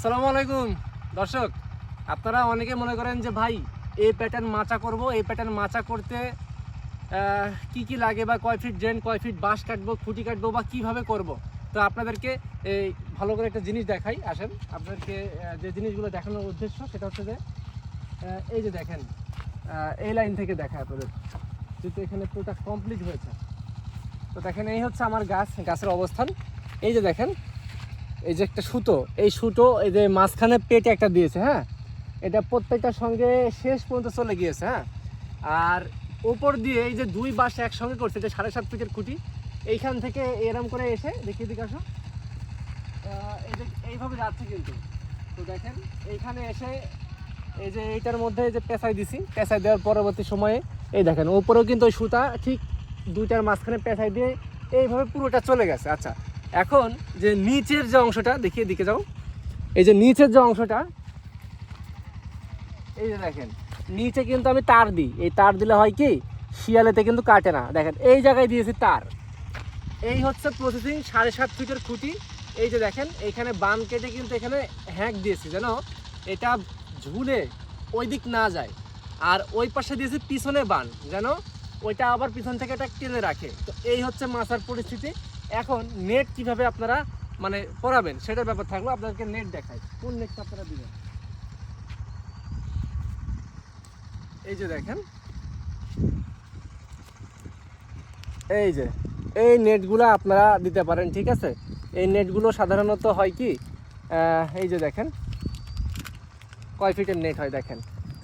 আসসালামু আলাইকুম। দর্শক, আপনারা অনেকে মনে করেন যে, ভাই এই প্যাটার্ন মাচা করব এই প্যাটার্ন মাচা করতে কি কি লাগে বা কয় ফিট ড্রেন কয় ফিট বাঁশ কাটবো, খুঁটি কাটবো বা কীভাবে করব? তো আপনাদেরকে এই ভালো করে একটা জিনিস দেখাই, আসেন। আপনাদেরকে যে জিনিসগুলো দেখানোর উদ্দেশ্য সেটা হচ্ছে যে এই যে দেখেন এই লাইন থেকে দেখায় আপনাদের। যেহেতু এখানে পুরোটা কমপ্লিট হয়েছে। তো দেখেন, এই হচ্ছে আমার গাছ, গাছের অবস্থান। এই যে দেখেন এই যে একটা সুতো, এই সুতো, এই যে মাঝখানে পেটে একটা দিয়েছে হ্যাঁ? এটা প্রত্যেকটার সঙ্গে শেষ পর্যন্ত চলে গিয়েছে হ্যাঁ? আর ওপর দিয়ে এই যে দুই বাস একসঙ্গে করছে যে সাড়ে সাত ফিটের খুঁটি, এইখান থেকে এরম করে এসে দেখিয়ে দিকে আসো। এই যে এইভাবে যাচ্ছে কিন্তু। তো দেখেন, এইখানে এসে এই যে এইটার মধ্যে যে পেঁচাই দিছি, পেঁচাই দেওয়ার পরবর্তী সময়ে, এই দেখেন, ওপরেও কিন্তু ওই সুতা ঠিক দুইটার মাঝখানে পেঁচাই দিয়ে এইভাবে পুরোটা চলে গেছে। আচ্ছা এখন যে নিচের যে অংশটা, দেখিয়ে দিকে যাও। এই যে নিচের যে অংশটা, এই যে দেখেন, নিচে কিন্তু আমি তার দিই। এই তার দিলে হয় কি? শিয়ালেতে কিন্তু কাটে না। দেখেন, এই জায়গায় দিয়েছি তার। এই হচ্ছে প্রসেসিং সাড়ে সাত ফিটের খুঁটি। এই যে দেখেন, এখানে বান কেটে কিন্তু এখানে হ্যাক দিয়েছি যেন এটা ঝুলে ওই দিক না যায়। আর ওই পাশে দিয়েছি পিছনে বান যেন ওইটা আবার পিছন থেকে এটা টেনে রাখে। তো এই হচ্ছে মাছার পরিস্থিতি। এখন নেট কীভাবে আপনারা মানে পড়াবেন সেটার ব্যাপার থাকল, আপনাদেরকে নেট দেখায় কোন নেটটা আপনারা দিবেন? এই যে দেখেন। এই যে, এই নেটগুলো আপনারা দিতে পারেন, ঠিক আছে? এই নেটগুলো সাধারণত হয় কি এই যে দেখেন। কয় ফিটের নেট হয় দেখেন?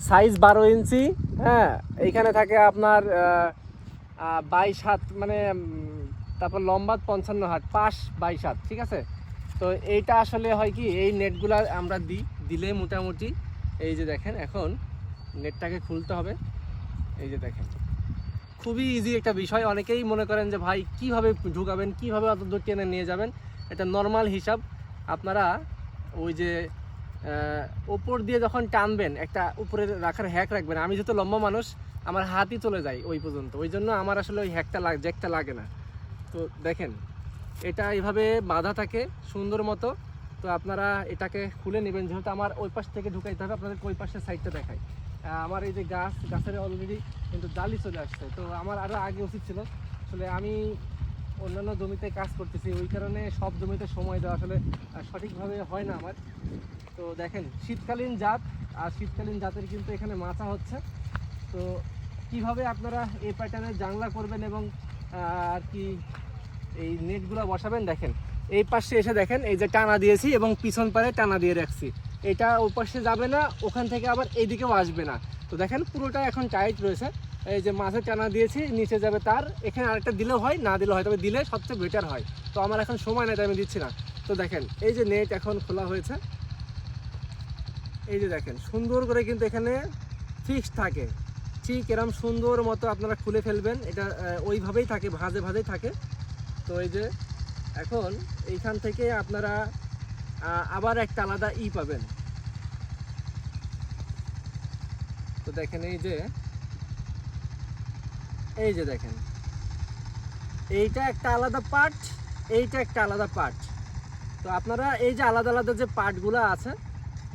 সাইজ বারো ইঞ্চি হ্যাঁ? এইখানে থাকে আপনার বাইশ হাত মানে তারপর লম্বা পঞ্চান্ন হাত, পাশ বাইশ হাত, ঠিক আছে? তো এইটা আসলে হয় কি, এই নেটগুলা আমরা দিই দিলে মোটামুটি এই যে দেখেন, এখন নেটটাকে খুলতে হবে। এই যে দেখেন, খুবই ইজি একটা বিষয়। অনেকেই মনে করেন যে, ভাই, কীভাবে ঢুকাবেন? কীভাবে অত দূর টেনে নিয়ে যাবেন? এটা নর্মাল হিসাব। আপনারা ওই যে ওপর দিয়ে যখন টানবেন, একটা উপরে রাখার হ্যাক রাখবেন। আমি যেহেতু লম্বা মানুষ, আমার হাতই চলে যায় ওই পর্যন্ত। ওই জন্য আমার আসলে ওই হ্যাকটা লাগ জ্যাকটা লাগে না। তো দেখেন এটা এইভাবে বাঁধা থাকে সুন্দর মতো। তো আপনারা এটাকে খুলে নেবেন যেহেতু আমার ওই পাশ থেকে ঢুকাইতে হবে আপনাদের ওই পাশের সাইডটা আহ, আমার এই যে গাছ গাছের অলরেডি কিন্তু ডালি চলে আসছে। তো আমার আরও আগে উচিত ছিল আসলে আমি অন্যান্য জমিতে কাজ করতেছি ওই কারণে সব জমিতে সময় দেওয়া আসলে সঠিকভাবে হয় না আমার। তো দেখেন শীতকালীন জাত আর শীতকালীন জাতের কিন্তু এখানে মাচা হচ্ছে। তো কীভাবে আপনারা এই প্যাটার্নের জাংলা করবেন এবং আর কি এই নেটগুলো বসাবেন, দেখেন। এই পাশে এসে দেখেন, এই যে টানা দিয়েছি এবং পিছন পারে টানা দিয়ে রাখছি। এটা ও পাশে যাবে না, ওখান থেকে আবার এইদিকেও আসবে না। তো দেখেন পুরোটা এখন টাইট রয়েছে। এই যে মাঝে টানা দিয়েছি, নিচে যাবে তার। এখানে আরেকটা দিলেও হয়, না দিলেও হয়, তবে দিলে সবচেয়ে বেটার হয়। তো আমার এখন সময় নেই, তাই আমি দিচ্ছি না। তো দেখেন, এই যে নেট এখন খোলা হয়েছে। এই যে দেখেন, সুন্দর করে কিন্তু এখানে ফিক্সড থাকে। ঠিক এরম সুন্দর মতো আপনারা খুলে ফেলবেন। এটা ওইভাবেই থাকে, ভাজে ভাজেই থাকে। তো এই যে, এখন এইখান থেকে আপনারা আবার একটা আলাদা ই পাবেন। তো দেখেন এই যে এই যে দেখেন। এইটা একটা আলাদা পার্ট, এইটা একটা আলাদা পার্ট। তো আপনারা এই যে আলাদা আলাদা যে পার্টগুলো আছে,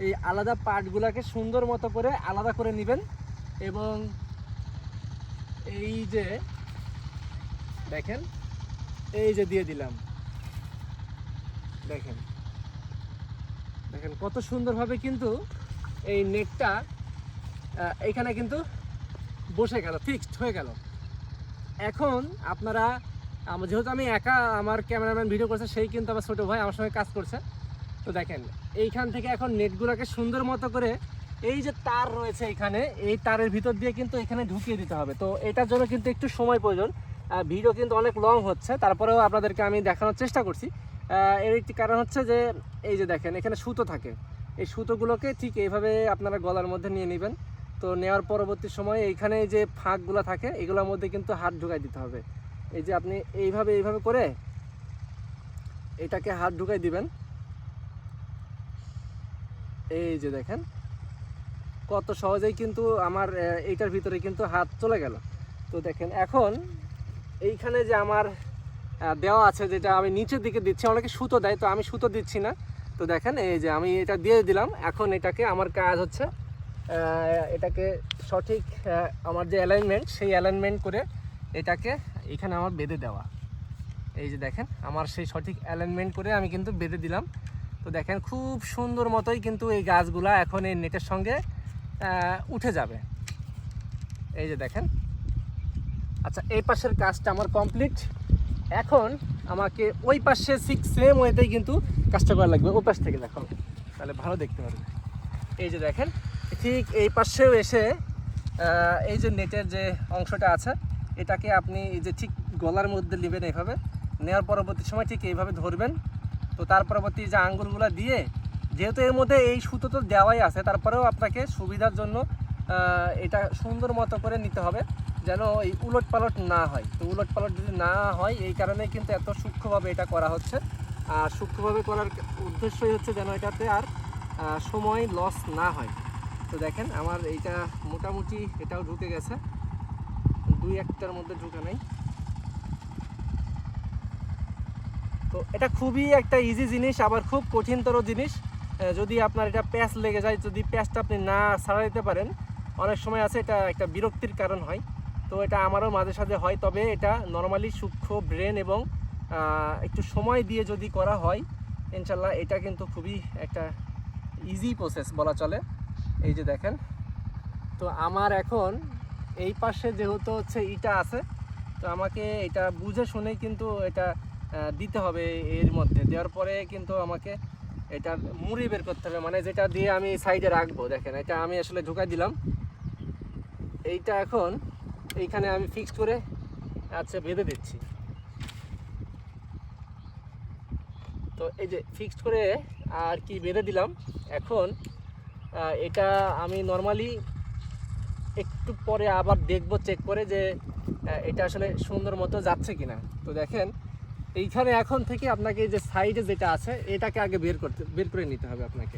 এই আলাদা পার্টগুলোকে সুন্দর মতো করে আলাদা করে নেবেন। এবং এই যে দেখেন এই যে দিয়ে দিলাম। দেখেন। দেখেন কত সুন্দরভাবে কিন্তু এই নেটটা আহ, এইখানে কিন্তু বসে গেল ফিক্সড হয়ে গেল। এখন আপনারা যেহেতু আমি একা আমার ক্যামেরাম্যান ভিডিও করছে সেই কিন্তু আমার ছোটো ভাই আমার সঙ্গে কাজ করছে। তো দেখেন এইখান থেকে এখন নেটগুলোকে সুন্দর মতো করে এই যে তার রয়েছে এখানে, এই তারের ভিতর দিয়ে কিন্তু এখানে ঢুকিয়ে দিতে হবে। তো এটার জন্য কিন্তু একটু সময় প্রয়োজন। ভিডিও কিন্তু অনেক লং হচ্ছে, তারপরেও আপনাদেরকে আমি দেখানোর চেষ্টা করছি। এর একটি কারণ হচ্ছে যে, এই যে দেখেন, এখানে সুতো থাকে। এই সুতোগুলোকে ঠিক এইভাবে আপনারা গলার মধ্যে নিয়ে নেবেন। তো নেওয়ার পরবর্তী সময়ে এইখানে যে ফাঁকগুলো থাকে, এগুলোর মধ্যে কিন্তু হাত ঢুকাই দিতে হবে। এই যে আপনি এইভাবে এইভাবে করে এটাকে হাত ঢুকাই দিবেন। এই যে দেখেন কত সহজেই কিন্তু আমার এইটার ভিতরে কিন্তু হাত চলে গেল। তো দেখেন, এখন এইখানে যে আমার দেওয়া আছে যেটা আমি নিচের দিকে দিচ্ছি, অনেকে সুতো দেয়, তো আমি সুতো দিচ্ছি না। তো দেখেন, এই যে আমি এটা দিয়ে দিলাম, এখন এটাকে আমার কাজ হচ্ছে এটাকে সঠিক আমার যে অ্যালাইনমেন্ট সেই অ্যালাইনমেন্ট করে এটাকে এখানে আমার বেঁধে দেওয়া। এই যে দেখেন, আমার সেই সঠিক অ্যালাইনমেন্ট করে আমি কিন্তু বেঁধে দিলাম। তো দেখেন, খুব সুন্দর মতোই কিন্তু এই গাছগুলা এখন এই নেটের সঙ্গে উঠে যাবে। এই যে দেখেন। আচ্ছা এই পাশের কাজটা আমার কমপ্লিট এখন আমাকে ওই পাশে সিক্স সেম ওয়েতেই কিন্তু কাজটা করা লাগবে। ওই পাশ থেকে দেখো। তাহলে ভালো দেখতে পারবে। এই যে দেখেন, ঠিক এই পাশেও এসে এই যে নেটের যে অংশটা আছে, এটাকে আপনি এই যে ঠিক গলার মধ্যে নেবেন এইভাবে নেওয়ার পরবর্তী সময় ঠিক এইভাবে ধরবেন। তো তার পরবর্তী যে আঙ্গুলগুলো দিয়ে যেহেতু এর মধ্যে এই সুতো তো দেওয়াই আছে, তারপরেও আপনাকে সুবিধার জন্য এটা সুন্দর মতো করে নিতে হবে যেন এই উলট পালট না হয়। তো উলট পালট যদি না হয়, এই কারণে কিন্তু এত সূক্ষ্মভাবে এটা করা হচ্ছে। আর সূক্ষ্মভাবে করার উদ্দেশ্যই হচ্ছে যেন এটাতে আর সময় লস না হয়। তো দেখেন, আমার এইটা মোটামুটি এটাও ঢুকে গেছে। দুই একটার মধ্যে ঢুকে নাই। তো এটা খুবই একটা ইজি জিনিস, আবার খুব কঠিনতর জিনিস। যদি আপনার এটা প্যাঁচ লেগে যায়, যদি প্যাঁচটা আপনি না ছাড়া দিতে পারেন, অনেক সময় আছে এটা একটা বিরক্তির কারণ হয়। তো এটা আমারও মাঝে সাঝে হয়, তবে এটা নর্মালি সূক্ষ্ম ব্রেন এবং একটু সময় দিয়ে যদি করা হয়, ইনশাল্লাহ এটা কিন্তু খুবই একটা ইজি প্রসেস বলা চলে। এই যে দেখেন, তো আমার এখন এই পাশে যেহেতু হচ্ছে ইটা আছে, তো আমাকে এটা বুঝে শুনেই কিন্তু এটা দিতে হবে এর মধ্যে। দেওয়ার পরে কিন্তু আমাকে এটা মুড়ি বের করতে হবে মানে যেটা দিয়ে আমি সাইডে রাখব, দেখেন, এটা আমি আসলে ঢুকাই দিলাম। এইটা এখন এইখানে আমি ফিক্স করে আচ্ছা বেঁধে দিচ্ছি। তো এই যে ফিক্সড করে আর কি বেঁধে দিলাম, এখন এটা আমি নর্মালি একটু পরে আবার দেখব চেক করে যে এটা আসলে সুন্দর মতো যাচ্ছে কিনা। তো দেখেন এইখানে এখন থেকে আপনাকে যে সাইডে যেটা আছে, এটাকে আগে বের করতে, বের করে নিতে হবে আপনাকে।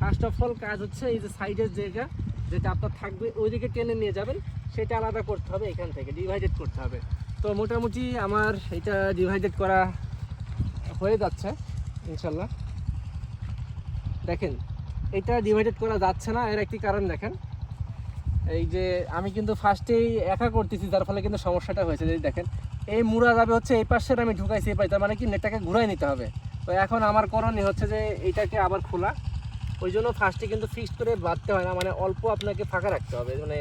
ফার্স্ট অফ অল কাজ হচ্ছে এই যে সাইডের জায়গা যেটা আপনার থাকবে, ওইদিকে টেনে নিয়ে যাবেন, সেটা আলাদা করতে হবে এখান থেকে ডিভাইডেড করতে হবে। তো মোটামুটি আমার এটা ডিভাইডেড করা হয়ে যাচ্ছে ইনশাল্লাহ দেখেন, এটা ডিভাইডেড করা যাচ্ছে না, এর একটি কারণ দেখেন। এই যে আমি কিন্তু ফার্স্টেই একা করতেছি, যার ফলে কিন্তু সমস্যাটা হয়েছে যে দেখেন। এই মুড়া যাবে হচ্ছে এই পাশের আমি ঢুকাইছি এই পাশে, তার মানে কি নেটটাকে ঘুরাই নিতে হবে। তো এখন আমার করণীয় হচ্ছে যে এইটাকে আবার খোলা। ওই জন্য ফার্স্টে কিন্তু ফিক্সড করে বাঁধতে হয় না মানে অল্প আপনাকে ফাঁকা রাখতে হবে। মানে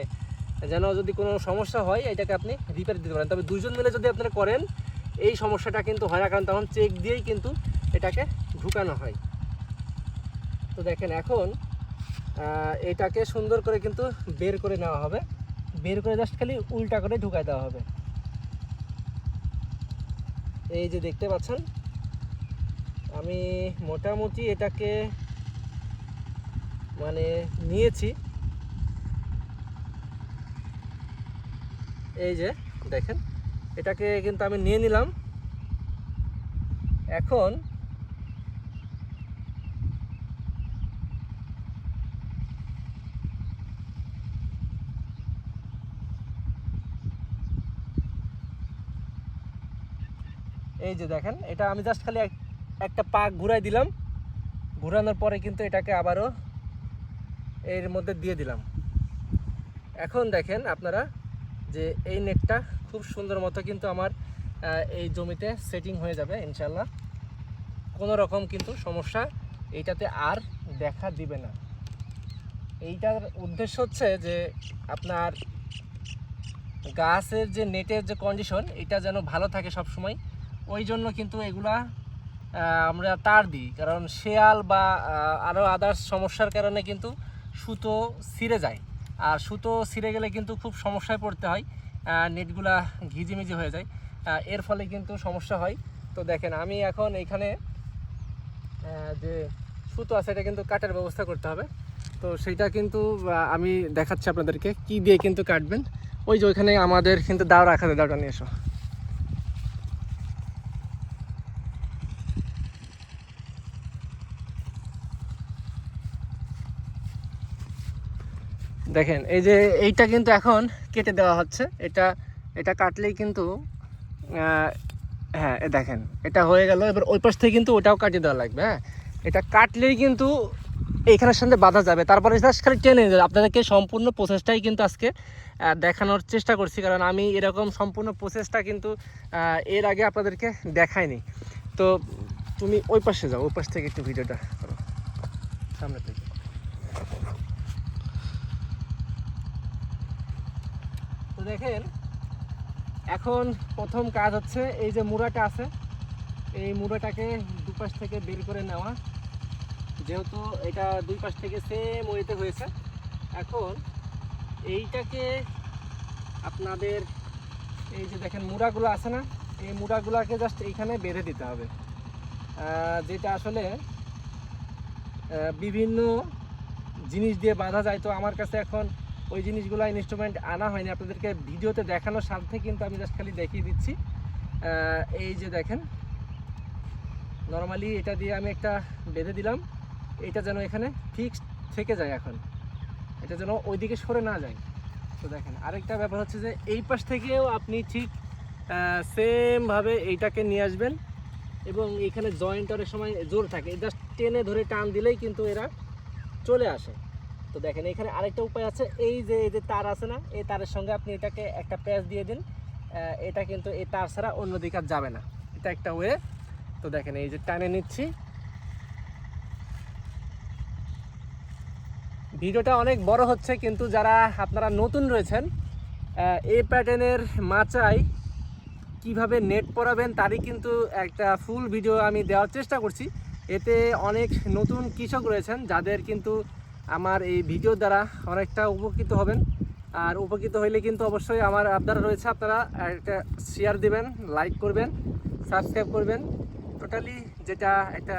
যেন যদি কোনো সমস্যা হয়, এটাকে আপনি রিপেয়ার দিতে পারেন। তবে দুজন মিলে যদি আপনারা করেন, এই সমস্যাটা কিন্তু হয় না, কারণ তখন চেক দিয়েই কিন্তু এটাকে ঢুকানো হয়। তো দেখেন এখন এটাকে সুন্দর করে কিন্তু বের করে নেওয়া হবে। বের করে জাস্ট খালি উল্টা করে ঢুকাই দেওয়া হবে। এই যে দেখতে পাচ্ছেন, আমি মোটামুটি এটাকে মানে নিয়েছি। এই যে দেখেন, এটাকে কিন্তু আমি নিয়ে নিলাম। এখন এই যে দেখেন, এটা আমি জাস্ট খালি এক- একটা পাক ঘুরাই দিলাম। ঘুরানোর পরে কিন্তু এটাকে আবারও এর মধ্যে দিয়ে দিলাম। এখন দেখেন আপনারা যে এই নেটটা খুব সুন্দর মতো কিন্তু আমার এই জমিতে সেটিং হয়ে যাবে ইনশাল্লাহ কোনো রকম কিন্তু সমস্যা এইটাতে আর দেখা দিবে না। এইটার উদ্দেশ্য হচ্ছে যে আপনার গাছের যে নেটের যে কন্ডিশন এটা যেন ভালো থাকে সব সময় ওই জন্য কিন্তু এগুলা আমরা তার দিই। কারণ শেয়াল বা আরও আদার্স সমস্যার কারণে কিন্তু সুতো ছিঁড়ে যায়। আর সুতো ছিঁড়ে গেলে কিন্তু খুব সমস্যায় পড়তে হয় নেটগুলা ঘিজিমিজি হয়ে যায়। এর ফলে কিন্তু সমস্যা হয়। তো দেখেন, আমি এখন এইখানে যে সুতো আছে, এটা কিন্তু কাটার ব্যবস্থা করতে হবে। তো সেটা কিন্তু আমি দেখাচ্ছি আপনাদেরকে, কি দিয়ে কিন্তু কাটবেন। ওই যে ওইখানে আমাদের কিন্তু দাও রাখা দাওটা নিয়ে এসো। দেখেন, এই যে এইটা কিন্তু এখন কেটে দেওয়া হচ্ছে। এটা এটা কাটলেই কিন্তু হ্যাঁ দেখেন, এটা হয়ে গেল। এবার ওই পাশ থেকে কিন্তু ওটাও কাটিয়ে দেওয়া লাগবে হ্যাঁ? এটা কাটলেই কিন্তু এইখানের সঙ্গে বাধা যাবে। তারপরে জাস্ট খালি টেনে যাবে। আপনাদেরকে সম্পূর্ণ প্রসেসটাই কিন্তু আজকে দেখানোর চেষ্টা করছি, কারণ আমি এরকম সম্পূর্ণ প্রসেসটা কিন্তু এর আগে আপনাদেরকে দেখাইনি। তো তুমি ওই পাশে যাও, ওই পাশ থেকে একটু ভিডিওটা করো। সামনে থেকে। দেখেন, এখন প্রথম কাজ হচ্ছে এই যে মুড়াটা আছে, এই মুড়াটাকে দুপাশ থেকে বের করে নেওয়া। যেহেতু এটা দুই পাশ থেকে সেম ওয়েতে হয়েছে, এখন এইটাকে আপনাদের এই যে দেখেন মুড়াগুলো আছে না, এই মুড়াগুলোকে জাস্ট এইখানে বেঁধে দিতে হবে। যেটা আসলে বিভিন্ন জিনিস দিয়ে বাঁধা যায়। তো আমার কাছে এখন ওই জিনিসগুলো ইনস্ট্রুমেন্ট আনা হয়নি। আপনাদেরকে ভিডিওতে দেখানোর স্বার্থে কিন্তু আমি জাস্ট খালি দেখিয়ে দিচ্ছি। এই যে দেখেন নর্মালি এটা দিয়ে আমি একটা বেঁধে দিলাম। এটা যেন এখানে ফিক্সড থেকে যায় এখন। এটা যেন ওইদিকে সরে না যায়। তো দেখেন, আরেকটা ব্যাপার হচ্ছে যে এই পাশ থেকেও আপনি ঠিক সেমভাবে এইটাকে নিয়ে আসবেন এবং এখানে জয়েন্ট অনেক সময় জোর থাকে। জাস্ট টেনে ধরে টান দিলেই কিন্তু এরা চলে আসে। তো দেখেন, এখানে আরেকটা উপায় আছে। এই যে এই যে তার আছে না, এই তারের সঙ্গে আপনি এটাকে একটা প্যাচ দিয়ে দিন। এটা কিন্তু এই তার ছাড়া অন্য দিকে আর যাবে না। এটা একটা ওয়ে। তো দেখেন, এই যে টানে নিচ্ছি। ভিডিওটা অনেক বড় হচ্ছে, কিন্তু যারা আপনারা নতুন রয়েছেন এই প্যাটার্নের মাচায় কীভাবে নেট পরাবেন, তারই কিন্তু একটা ফুল ভিডিও আমি দেওয়ার চেষ্টা করছি। এতে অনেক নতুন কৃষক রয়েছেন, যাদের কিন্তু আমার এই ভিডিও দ্বারা অনেকটা উপকৃত হবেন। আর উপকৃত হইলে কিন্তু অবশ্যই আমার আবদার রয়েছে, আপনারা একটা শেয়ার দিবেন লাইক করবেন সাবস্ক্রাইব করবেন। টোটালি যেটা একটা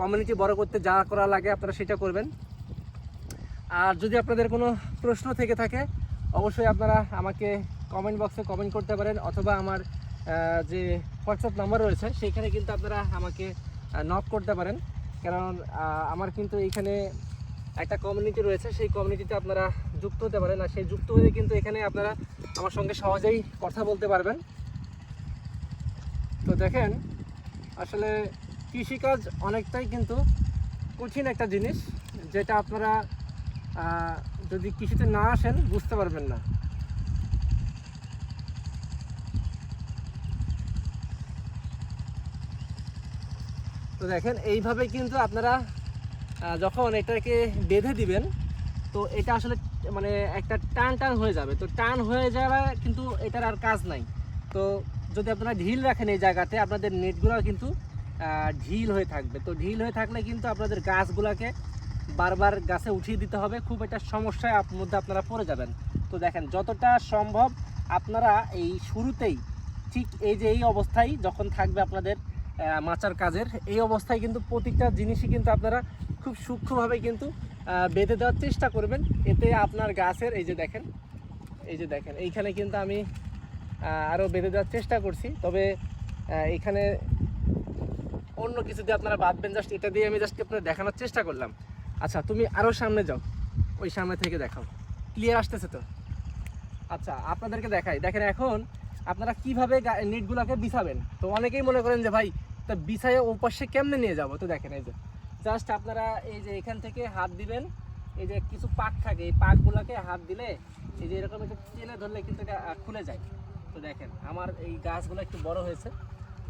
কমিউনিটি বড় করতে যা করা লাগে, আপনারা সেটা করবেন। আর যদি আপনাদের কোনো প্রশ্ন থেকে থাকে, অবশ্যই আপনারা আমাকে কমেন্ট বক্সে কমেন্ট করতে পারেন, অথবা আমার যে হোয়াটসঅ্যাপ নাম্বার রয়েছে সেইখানে কিন্তু আপনারা আমাকে নক করতে পারেন। কারণ আমার কিন্তু এইখানে একটা কমিউনিটি রয়েছে, সেই কমিউনিটিতে আপনারা যুক্ত হতে পারেন। আর সেই যুক্ত হয়ে কিন্তু এখানে আপনারা আমার সঙ্গে সহজেই কথা বলতে পারবেন। তো দেখেন, আসলে কৃষিকাজ অনেকটাই কিন্তু কঠিন একটা জিনিস, যেটা আপনারা যদি কৃষিতে না আসেন বুঝতে পারবেন না। তো দেখেন, এইভাবে কিন্তু আপনারা যখন এটাকে বেঁধে দিবেন, তো এটা আসলে মানে একটা টান টান হয়ে যাবে। তো টান হয়ে যাওয়া কিন্তু এটার আর কাজ নাই। তো যদি আপনারা ঢিল রাখেন এই জায়গাতে, আপনাদের নেটগুলো কিন্তু ঢিল হয়ে থাকবে। তো ঢিল হয়ে থাকলে কিন্তু আপনাদের গাছগুলোকে বারবার গাছে উঠিয়ে দিতে হবে। খুব একটা সমস্যায় মধ্যে আপনারা পড়ে যাবেন। তো দেখেন, যতটা সম্ভব আপনারা এই শুরুতেই, ঠিক এই যে এই অবস্থায় যখন থাকবে আপনাদের মাচার কাজের, এই অবস্থায় কিন্তু প্রত্যেকটা জিনিসই কিন্তু আপনারা খুব সূক্ষ্মভাবে কিন্তু বেঁধে দেওয়ার চেষ্টা করবেন। এতে আপনার গাছের, এই যে দেখেন, এই যে দেখেন, এইখানে কিন্তু আমি আরও বেঁধে দেওয়ার চেষ্টা করছি। তবে এখানে অন্য কিছু দিয়ে আপনারা বাঁধবেন, জাস্ট এটা দিয়ে আমি জাস্ট আপনার দেখানোর চেষ্টা করলাম। আচ্ছা তুমি আরও সামনে যাও। ওই সামনে থেকে দেখাও। ক্লিয়ার আসতেছে তো? আচ্ছা আপনাদেরকে দেখাই। দেখেন এখন আপনারা কীভাবে নেটগুলোকে বিছাবেন? তো অনেকেই মনে করেন যে, ভাই, তা বিছায় ও পাশে কেমনে নিয়ে যাব? তো দেখেন, এই যে। জাস্ট আপনারা এই যে এখান থেকে হাত দিবেন, এই যে কিছু পাক থাকে, এই পাকগুলোকে হাত দিলে এই যে এরকম একটু টেনে ধরলে কিন্তু খুলে যায়। তো দেখেন, আমার এই গাছগুলো একটু বড় হয়েছে।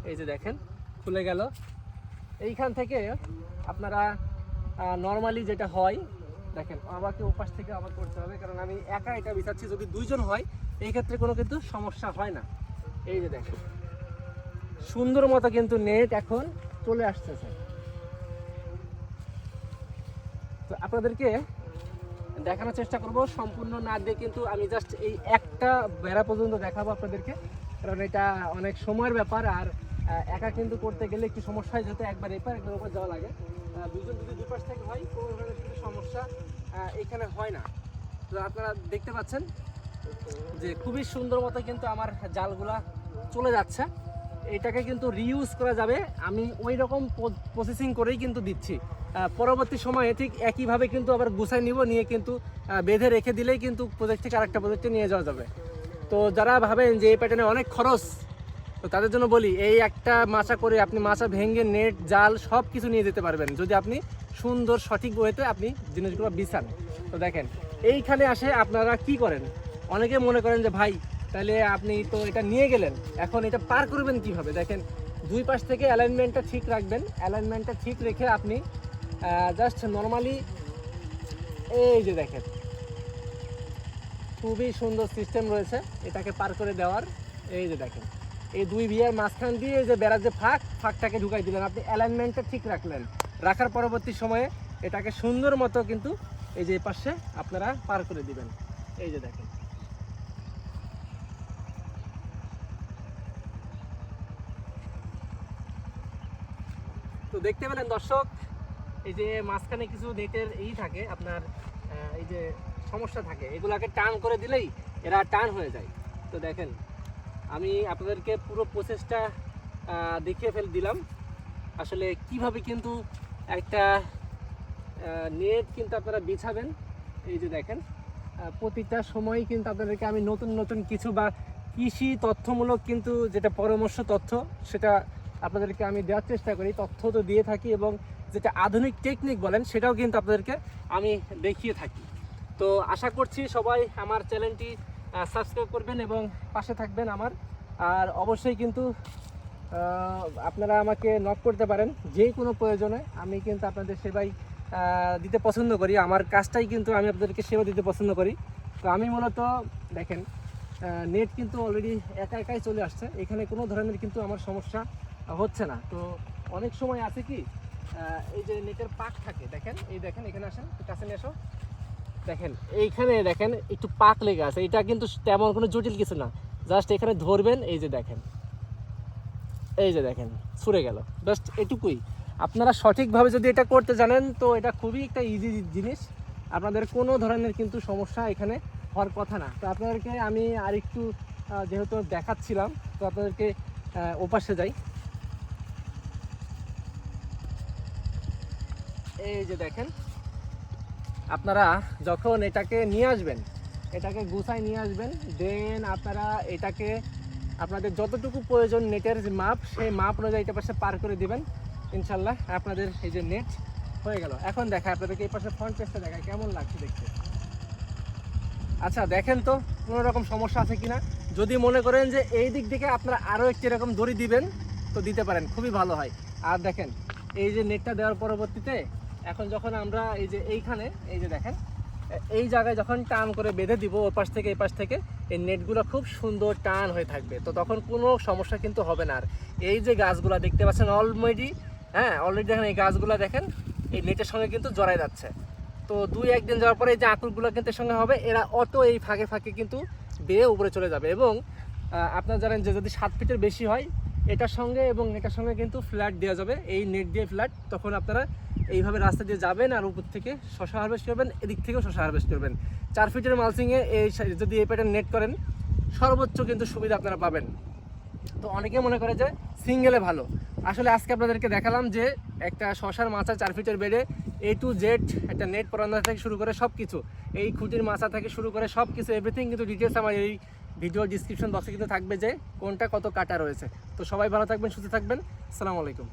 এই যে দেখেন, খুলে গেল। এইখান থেকে আপনারা নর্মালি যেটা হয়, দেখেন, আমাকে ওপাশ থেকে আবার করতে হবে, কারণ আমি একা এটা বিছাচ্ছি, যদি দুইজন হয়, এই ক্ষেত্রে কোনো কিন্তু সমস্যা হয় না। এই যে দেখেন, সুন্দর মতো কিন্তু নেট এখন চলে আসতেছে। তো আপনাদেরকে দেখানোর চেষ্টা করব। সম্পূর্ণ না দিয়ে কিন্তু আমি জাস্ট এই একটা বেড়া পর্যন্ত দেখাবো আপনাদেরকে। কারণ এটা অনেক সময়ের ব্যাপার আর একা কিন্তু করতে গেলে একটু সমস্যা হয় যেহেতু একবার এপার একবার ওপর যাওয়া লাগে। দুজন যদি দুপাশ থেকে হয়, কোনো ধরনের কিন্তু সমস্যা এখানে হয় না। তো আপনারা দেখতে পাচ্ছেন যে খুবই সুন্দর মতো কিন্তু আমার জালগুলা চলে যাচ্ছে। এটাকে কিন্তু রিউজ করা যাবে। আমি ওই রকম প্রসেসিং করেই কিন্তু দিচ্ছি। পরবর্তী সময়ে ঠিক একইভাবে কিন্তু আবার গুছাই নিব, নিয়ে কিন্তু বেঁধে রেখে দিলেই কিন্তু প্রজেক্ট থেকে আরেকটা প্রজেক্টে নিয়ে যাওয়া যাবে। তো যারা ভাবেন যে এই প্যাটার্নে অনেক খরচ, তো তাদের জন্য বলি, এই একটা মাছা করে আপনি মাছা ভেঙে নেট জাল সব কিছু নিয়ে যেতে পারবেন। যদি আপনি সুন্দর সঠিক ওয়েতে আপনি জিনিসগুলো বিছান। তো দেখেন, এইখানে আসে আপনারা কি করেন? অনেকে মনে করেন যে, ভাই তাহলে আপনি তো এটা নিয়ে গেলেন। এখন এটা পার করবেন কীভাবে? দেখেন, দুই পাশ থেকে অ্যালাইনমেন্টটা ঠিক রাখবেন। অ্যালাইনমেন্টটা ঠিক রেখে আপনি জাস্ট নর্মালি এই যে দেখেন, খুবই সুন্দর সিস্টেম রয়েছে এটাকে পার করে দেওয়ার। এই যে দেখেন, এই দুই বিয়ের মাঝখান দিয়ে এই যে বেড়ার যে ফাঁক, ফাঁকটাকে ঢুকাই দিলেন। আপনি অ্যালাইনমেন্টটা ঠিক রাখলেন। রাখার পরবর্তী সময়ে এটাকে সুন্দর মতো কিন্তু এই যে পাশে আপনারা পার করে দিবেন। এই যে দেখেন তো দেখতে পেলেন দর্শক, এই যে মাঝখানে কিছু নেটের ই থাকে, আপনার এই যে সমস্যা থাকে, এগুলাকে টান করে দিলেই এরা টান হয়ে যায়। তো দেখেন, আমি আপনাদেরকে পুরো প্রসেসটা দেখিয়ে ফেল, দিলাম। আসলে কীভাবে কিন্তু একটা নেট কিন্তু আপনারা বিছাবেন, এই যে দেখেন প্রতিটা সময় কিন্তু আপনাদেরকে আমি নতুন নতুন কিছু বা কৃষি তথ্যমূলক কিন্তু যেটা পরামর্শ তথ্য, সেটা আপনাদেরকে আমি দেওয়ার চেষ্টা করি, তথ্য তো দিয়ে থাকি এবং যেটা আধুনিক টেকনিক বলেন, সেটাও কিন্তু আপনাদেরকে আমি দেখিয়ে থাকি। তো আশা করছি সবাই আমার চ্যানেলটি সাবস্ক্রাইব করবেন এবং পাশে থাকবেন আমার। আর অবশ্যই কিন্তু আপনারা আমাকে নক করতে পারেন যে কোনো প্রয়োজনে। আমি কিন্তু আপনাদের সেবাই দিতে পছন্দ করি। আমার কাজটাই কিন্তু আমি আপনাদেরকে সেবা দিতে পছন্দ করি। তো আমি মূলত, দেখেন নেট কিন্তু অলরেডি একা একাই চলে আসছে। এখানে কোনো ধরনের কিন্তু আমার সমস্যা হচ্ছে না। তো অনেক সময় আছে কি এই যে নেটের পাক থাকে, দেখেন, এই দেখেন, এখানে আসেন কাছে নিয়ে আসো। দেখেন, এইখানে দেখেন, একটু পাক লেগে আছে। এটা কিন্তু তেমন কোনো জটিল কিছু না। জাস্ট এখানে ধরবেন, এই যে দেখেন। এই যে দেখেন, ছুড়ে গেল। জাস্ট এটুকুই। আপনারা সঠিকভাবে যদি এটা করতে জানেন, তো এটা খুবই একটা ইজি জিনিস। আপনাদের কোনো ধরনের কিন্তু সমস্যা এখানে হওয়ার কথা না। তো আপনাদেরকে আমি আরেকটু যেহেতু দেখাচ্ছিলাম, তো আপনাদেরকে ওপাশে যাই। এই যে দেখেন, আপনারা যখন এটাকে নিয়ে আসবেন, এটাকে গুছায় নিয়ে আসবেন দেন আপনারা এটাকে, আপনাদের যতটুকু প্রয়োজন নেটের যে মাপ, সেই মাপ অনুযায়ী এটা পাশে পার করে দিবেন। ইনশাল্লাহ আপনাদের এই যে নেট হয়ে গেল। এখন দেখা আপনাদেরকে এই পাশে ফ্রন্ট পেজটা দেখায় কেমন লাগছে দেখতে? আচ্ছা দেখেন তো, কোনো রকম সমস্যা আছে কিনা? যদি মনে করেন যে এই দিক থেকে আপনারা আরও একটি এরকম দড়ি দিবেন, তো দিতে পারেন, খুবই ভালো হয়। আর দেখেন, এই যে নেটটা দেওয়ার পরবর্তীতে এখন যখন আমরা এই যে এইখানে, এই যে দেখেন, এই জায়গায় যখন টান করে বেঁধে দিব, ওর পাশ থেকে, এই পাশ থেকে, এই নেটগুলো খুব সুন্দর টান হয়ে থাকবে। তো তখন কোনো সমস্যা কিন্তু হবে না। আর এই যে গাছগুলো দেখতে পাচ্ছেন অলরেডি হ্যাঁ অলরেডি দেখেন এই গাছগুলো দেখেন, এই নেটের সঙ্গে কিন্তু জড়াই যাচ্ছে। তো দুই একদিন যাওয়ার পরে এই যে আঁকুরগুলো কিন্তু সঙ্গে হবে, এরা অত এই ফাঁকে ফাঁকে কিন্তু বেয়ে উপরে চলে যাবে। এবং আপনারা জানেন যে যদি সাত ফিটের বেশি হয় এটার সঙ্গে এবং এটার সঙ্গে কিন্তু ফ্ল্যাট দেওয়া যাবে। এই নেট দিয়ে ফ্ল্যাট তখন আপনারা এইভাবে রাস্তা দিয়ে যাবেন আর উপর থেকে শশা হারভেস্ট করবেন, এদিক থেকেও শশা হারভেস্ট করবেন। চার ফিটের মালসিংয়ে এই যদি এই প্যাটার্ন নেট করেন, সর্বোচ্চ কিন্তু সুবিধা আপনারা পাবেন। তো অনেকে মনে করে যে সিঙ্গেলে ভালো। আসলে আজকে আপনাদেরকে দেখালাম যে একটা শশার মাছা চার ফিটের বেডে এ টু জেড একটা নেট পরান্দা থেকে শুরু করে সব কিছু এই খুঁটির মাছা থেকে শুরু করে সব কিছু এভরিথিং কিন্তু ডিটেলস আমার এই ভিডিও ডিসক্রিপশন বক্সে কিন্তু থাকবে যে কোনটা কত কাটা রয়েছে। তো সবাই ভালো থাকবেন, সুস্থ থাকবেন। আসসালামু আলাইকুম।